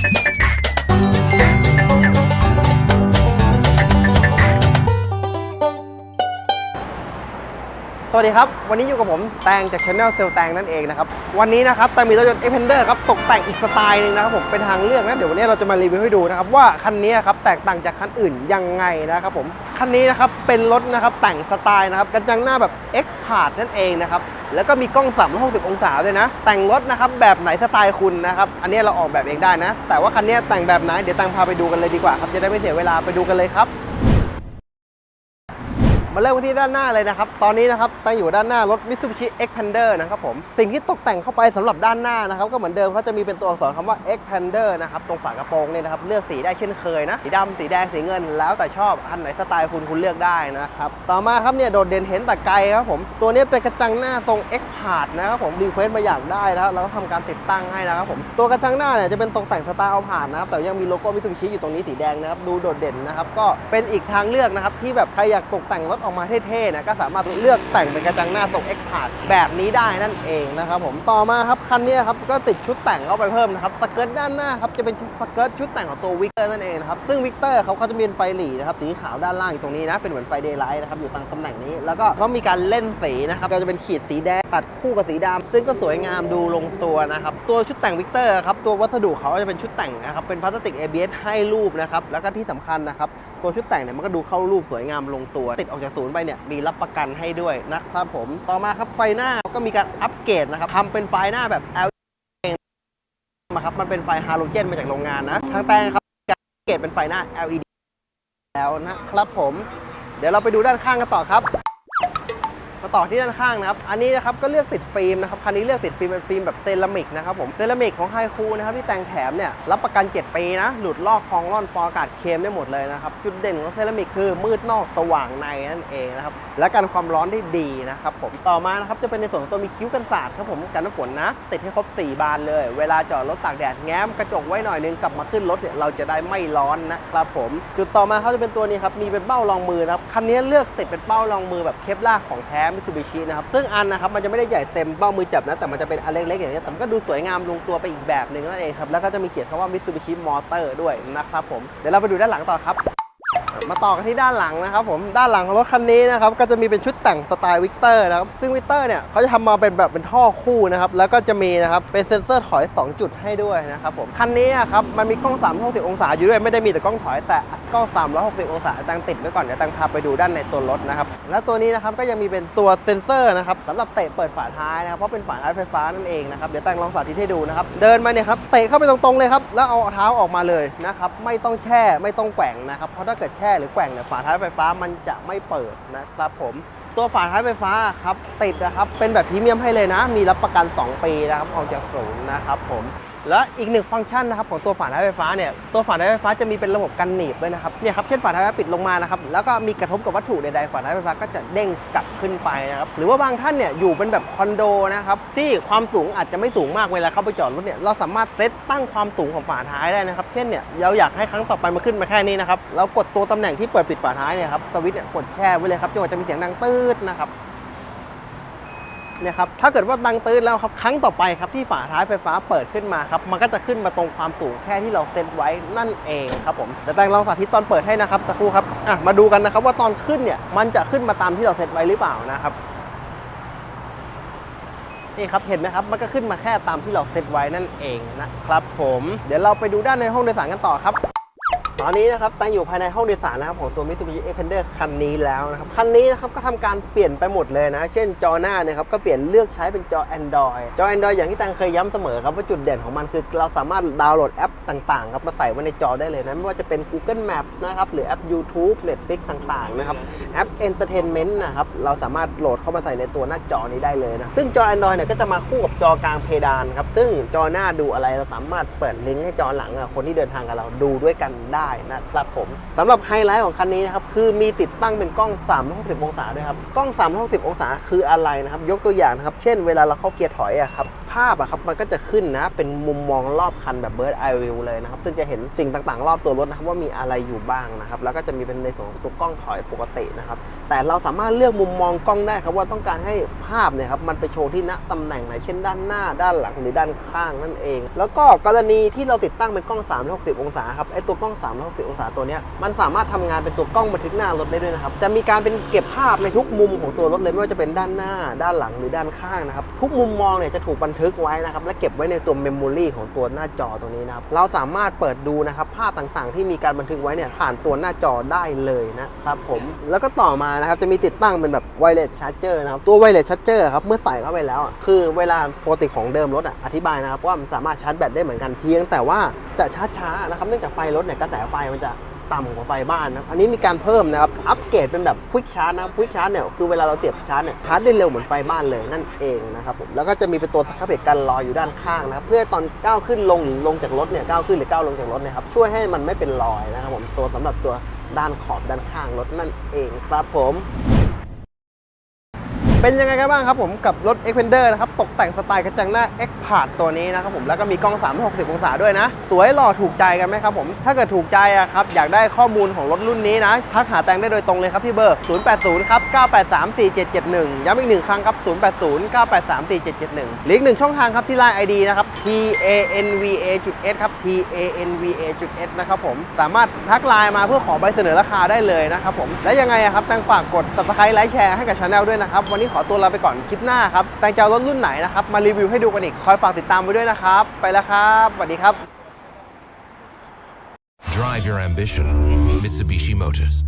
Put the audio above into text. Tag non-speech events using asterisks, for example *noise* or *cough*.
Thank *laughs* you. สวัสดีครับ วันนี้อยู่กับผมแตงจากช anel เซลแตงนั่นเองนะครับ วันนี้นะครับแตงมีรถยนต์ e p e n d e r ครับตกแต่งอีกสไตล์หนึงนะครับผมเป็นทางเลือกนะเดี๋ยววันนี้เราจะมารีวิวให้ดูนะครับว่าคันนี้ครับแตกต่างจากคันอื่นยังไงนะครับผมคันนี้นะครับเป็นรถนะครับแต่งสไตล์นะครับกระจังหน้าแบบ X p a r t นั่นเองนะครับแล้วก็มีกล้อง 360 องศาด้วยนะ แต่งรถนะครับแบบไหนสไตล์คุณนะครับอันนี้เราออกแบบเองได้นะ แต่ว่าคันนี้แต่งแบบไหนเดี๋ยวแตงพาไปดูกันเลยดีกว่าครับจะได้ไม่เสียเวลาไปดูกันเลยครับ มาเริ่มที่ด้านหน้าเลยนะครับ ตอนนี้นะครับตั้งอยู่ด้านหน้ารถ Mitsubishi Xpander นะครับผม สิ่งที่ตกแต่งเข้าไปสำหรับด้านหน้านะครับ ก็เหมือนเดิมเขาจะมีเป็นตัวอักษรคำว่า Xpander นะครับ ตรงฝากระโปรงเนี่ยนะครับเลือกสีได้เช่นเคยนะ สีดำสีแดง สีเงิน แล้วแต่ชอบ อันไหนสไตล์คุณคุณเลือกได้นะครับ ต่อมาครับเนี่ยโดดเด่นเห็นแต่ไกลครับผม ตัวนี้เป็นกระจังหน้าทรง X p a r t นะครับผม รีเควสมาอยากได้แล้วเราก็ทำการติดตั้งให้นะครับผม ตัวกระจังหน้าเนี่ยจะเป็นตกแต่งสไตล์เอาผ่านนะครับ แต่ยังมีโลโก้ Mitsubishi อยู่ตรงนี้สีแดงนะครับ ดูโดดเด่นนะครับ ก็เป็นอีกทางเลือกนะครับที่แบบใครอยากตกแต่งรถออกมาเท่ๆนะก็สามารถเลือกแต่งเป็นกระจังหน้าทรง X p a r t แบบนี้ได้นั่นเองนะครับผมต่อมาครับคันนี้ครับก็ติดชุดแต่งเข้าไปเพิ่มนะครับสเกิร์ตด้านหน้าครับจะเป็นสเกิร์ตชุดแต่งของตัววิกเตอร์นั่นเองนะครับซึ่งวิกเตอร์เขาก็จะมีไฟหลีนะครับสีขาวด้านล่างอยู่ตรงนี้นะเป็นเหมือนไฟเดย์ไลท์นะครับอยู่ตรงตำแหน่งนี้ แล้วก็เขามีการเล่นสีนะครับก็จะเป็นขีดสีแดงตัดคู่กับสีดำซึ่งก็สวยงามดูลงตัวนะครับตัวชุดแต่งวิกเตอร์ครับตัววัสดุเขาจะเป็นชุดแต่งนะครับเป็นพลาสติก ABS ให้รูปนะครับแล้วก็ที่สำคัญนะครับ ตัวชุดแต่งเนี่ยมันก็ดูเข้ารูปสวยงามลงตัว ติดออกจากศูนย์ไปเนี่ยมีรับประกันให้ด้วยนะครับผมต่อมาครับไฟหน้าก็มีการอัปเกรดนะครับทำเป็นไฟหน้าแบบ LED มาครับมันเป็นไฟฮาโลเจนมาจากโรงงานนะทางแตงครับการอัปเกรดเป็นไฟหน้า LED แล้วนะครับผม เดี๋ยวเราไปดูด้านข้างกันต่อครับ มาต่อที่ด้านข้างนะครับ อันนี้นะครับก็เลือกติดฟิล์มนะครับ คันนี้เลือกติดฟิล์มเป็นฟิล์มแบบเซรามิกนะครับผม เซรามิกของไฮคูนะครับที่แต่งแถมเนี่ยรับประกัน 7 ปีนะ หลุดลอกพองร่อนฟอร์อากาศเค็มได้หมดเลยนะครับ จุดเด่นของเซรามิกคือมืดนอกสว่างในนั่นเองนะครับ และกันความร้อนได้ดีนะครับผม ต่อมานะครับจะเป็นในส่วนของตัวมีคิ้วกันสาดครับผมกันน้ำฝนนะ ติดให้ครบ 4 บานเลย เวลาจอดรถตากแดดแง้มกระจกไว้หน่อยนึงกลับมาขึ้นรถเนี่ยเราจะได้ไม่ร้อนนะครับผม จุดต่อมาเขาจะเป็นตัวนี้ครับมีเป็นเป้ารองมือนะครับคันนี้เลือกติดเป็นเป้ารองมือแบบเคปล่าของแท้มิตซูบิชินะครับ ซึ่งอันนะครับมันจะไม่ได้ใหญ่เต็มเป้ามือจับนะ แต่มันจะเป็นอันเล็กๆอย่างนี้แต่มันก็ดูสวยงามลงตัวไปอีกแบบหนึ่งนั่นเองครับ แล้วก็จะมีเขียนคำว่ามิตซูบิชิมอเตอร์ด้วยนะครับผม เดี๋ยวเราไปดูด้านหลังต่อครับ มาต่อกันที่ด้านหลังนะครับผมด้านหลังของรถคันนี้นะครับก็จะมีเป็นชุดแต่งสไตล์วิกเตอร์นะครับซึ่งวิกเตอร์เนี่ยเขาจะทำมาเป็นแบบเป็นท่อคู่นะครับแล้วก็จะมีนะครับเป็นเซ็นเซอร์ถอย 2 จุดให้ด้วยนะครับผมคันนี้อะครับมันมีกล้อง 360 องศาอยู่ด้วยไม่ได้มีแต่กล้องถอยแต่กล้อง 360 องศาตั้งติดไว้ก่อนเดี๋ยวตั้งพาไปดูด้านในตัวรถนะครับและตัวนี้นะครับก็ยังมีเป็นตัวเซ็นเซอร์นะครับสำหรับเตะเปิดฝาท้ายนะครับเพราะเป็นฝาท้ายไฟฟ้านั่นเองนะครับเดี๋ยวตั้งลองสาธิตให้ดูนะครับเดินมาเนี่ยครับเตะเข้าไปตรงๆเลยครับแล้วเอาเท้าออกมาเลยนะครับไม่ต้องแช่ไม่ต้องแกว่งนะครับเพราะถ้าเกิดแช่หรือแกว่งเนี่ยฝาท้ายไฟฟ้ามันจะไม่เปิดนะครับผมตัวฝาท้ายไฟฟ้าครับติดนะครับเป็นแบบพรีเมียมให้เลยนะ มีรับประกัน 2 ปีนะครับออกจากศูนย์นะครับผม และอีกหนึ่งฟังก์ชันนะครับของตัวฝาท้ายไฟฟ้าเนี่ยตัวฝาท้ายไฟฟ้าจะมีเป็นระบบกันหนีบด้วยนะครับเนี่ยครับเช่นฝาท้ายไฟฟ้าปิดลงมานะครับแล้วก็มีกระทบกับวัตถุใดๆฝาท้ายไฟฟ้าก็จะเด้งกลับขึ้นไปนะครับหรือว่าบางท่านเนี่ยอยู่เป็นแบบคอนโดนะครับที่ความสูงอาจจะไม่สูงมากเวลาเข้าไปจอดรถเนี่ยเราสามารถเซตตั้งความสูงของฝาท้ายได้นะครับเช่นเนี่ยเราอยากให้ครั้งต่อไปมาขึ้นมาแค่นี้นะครับเรากดตัวตำแหน่งที่เปิดปิดฝาท้ายเนี่ยครับสวิตช์เนี่ยกดแช่ไว้เลยครับจนกว่าจะมีเสียงดังตืดนะครับ นี่ยครับถ้าเกิดว่าดังตื้นแล้วครับครั้งต่อไปครับที่ฝาท้ายไฟฟ้าเปิดขึ้นมาครับมันก็จะขึ้นมาตรงความสูงแค่ที่เราเซตไว้นั่นเองครับผมเดี๋ยวแตงลองสาธิตตอนเปิดให้นะครับสักครู่ครับอะมาดูกันนะครับว่าตอนขึ้นเนี่ยมันจะขึ้นมาตามที่เราเซตไว้หรือเปล่านะครับนี่ครับเห็นไหมครับมันก็ขึ้นมาแค่ตามที่เราเซตไว้นั่นเองนะครับผม เดี๋ยวเราไปดูด้านในห้องโดยสารกันต่อครับ ตอนนี้นะครับตั้งอยู่ภายในห้องโดยสารนะครับของตัว Mitsubishi Xpander คันนี้แล้วนะครับ คันนี้นะครับก็ทำการเปลี่ยนไปหมดเลยนะ เช่นจอหน้าเนี่ยครับก็เปลี่ยนเลือกใช้เป็นจอ Android จอ Android อย่างที่ตังเคยย้ำเสมอครับว่าจุดเด่นของมันคือเราสามารถดาวน์โหลดแอปต่างๆครับมาใส่ไว้ในจอได้เลยนะ ไม่ว่าจะเป็น Google Map นะครับหรือแอป YouTube Netflix ต่างๆนะครับแอป Entertainment นะครับเราสามารถโหลดเข้ามาใส่ในตัวหน้าจอนี้ได้เลยนะซึ่งจอ Android เนี่ยก็จะมาคู่กับจอกลางเพดานครับซึ่งจอหน้าดูอะไรเราสามารถเปิดลิงก์ให้จอหลังอะคนที่เดินทางกับเราดูด้วยกันได้นะครับผมสำหรับไฮไลท์ของคันนี้นะครับคือมีติดตั้งเป็นกล้อง 360 องศาด้วยครับกล้อง 360 องศาคืออะไรนะครับยกตัวอย่างนะครับเช่นเวลาเราเข้าเกียร์ถอยอะครับ ภาพอะครับมันก็จะขึ้นนะ เป็นมุมมองรอบคันแบบ Bird Eye View เลยนะครับ ซึ่งจะเห็นสิ่งต่างๆ รอบตัวรถนะครับว่ามีอะไรอยู่บ้างนะครับ แล้วก็จะมีเป็นในส่วนของตัวกล้องถอยปกตินะครับ แต่เราสามารถเลือกมุมมองกล้องได้ครับว่าต้องการให้ภาพเนี่ยครับมันไปโชว์ที่ณตำแหน่งไหน เช่นด้านหน้า ด้านหลังหรือด้านข้างนั่นเอง แล้วก็กรณีที่เราติดตั้งเป็นกล้อง 360 องศาครับ ไอตัวกล้อง 360 องศาตัวนี้มันสามารถทำงานเป็นตัวกล้องบันทึกหน้ารถได้ด้วยนะครับ จะมีการเป็นเก็บภาพในทุกมุมของตัวรถเลยไม่ว่าจะเป็นด้านหน้า ด้านหลังหรือด้านข้างนะครับ ทุกมุมมองเนี่ยจะถูกบันทึกึกไว้นะครับและเก็บไว้ในตัวเมมโมรีของตัวหน้าจอตัวนี้นะครับเราสามารถเปิดดูนะครับภาพต่างๆ ที่มีการบันทึกไว้เนี่ยผ่านตัวหน้าจอได้เลยนะครับผมแล้วก็ต่อมานะครับจะมีติดตั้งเป็นแบบไวเลสชาร์จเจอร์นะครับตัวไวเลสชาร์จเจอร์ครับเมื่อใส่เข้าไปแล้วคือเวลาปกติของเดิมรถอธิบายนะครับว่ามันสามารถชาร์จแบตได้เหมือนกันเพียง แต่ว่าจะชาร์จช้านะครับเนื่องจากไฟรถเนี่ยกระแสไฟมันจะ ต่ำกว่าไฟบ้านนะอันนี้มีการเพิ่มนะครับอัปเกรดเป็นแบบพุชชาร์จนะพุชชาร์จเนี่ยคือเวลาเราเสียบชาร์จเนี่ยชาร์จได้เร็วเหมือนไฟบ้านเลยนั่นเองนะครับผมแล้วก็จะมีเป็นตัวสครับเบรกกันรออยู่ด้านข้างนะครับเพื่อตอนก้าวขึ้นลงหรือลงจากรถเนี่ยก้าวขึ้นหรือก้าวลงจากรถนะครับช่วยให้มันไม่เป็นรอยนะครับผมตัวสำหรับตัวด้านขอบด้านข้างรถนั่นเองครับผม เป็นยังไงกันบ้างครับผมกับรถ x p e n d e r นะครับตกแต่งสไตล์กระจังหน้า X p a r t ตัวนี้นะครับผมแล้วก็มีกล้อง 360 องศาด้วยนะ สวยหล่อถูกใจกันไหมครับผม ถ้าเกิดถูกใจอะครับอยากได้ข้อมูลของรถรุ่นนี้นะ ทักหาแตงได้โดยตรงเลยครับที่เบอร์ 080 ครับ 983 4771 ย้ำอีกหนึ่งครั้งครับ 080 983 4771หรืออีกหนึ่งช่องทางครับที่ Line ID นะครับ T A N V A S ครับ T A N V A S นะครับผมสามารถทักไลน์มาเพื่อขอใบเสนอราคาได้เลยนะครับผมและยังไงอะครับแตงฝากกด subscribe ไลค์แชร์ให้กับช anel ด้วยนะครับวันนี้ขอตัวลาไปก่อนคลิปหน้าครับแตงจะรถรุ่นไหนนะครับมารีวิวให้ดูกันอีก คอยฝากติดตามไว้ด้วยนะครับ ไปแล้วครับสวัสดีครับ Drive your ambition. Mitsubishi Motors.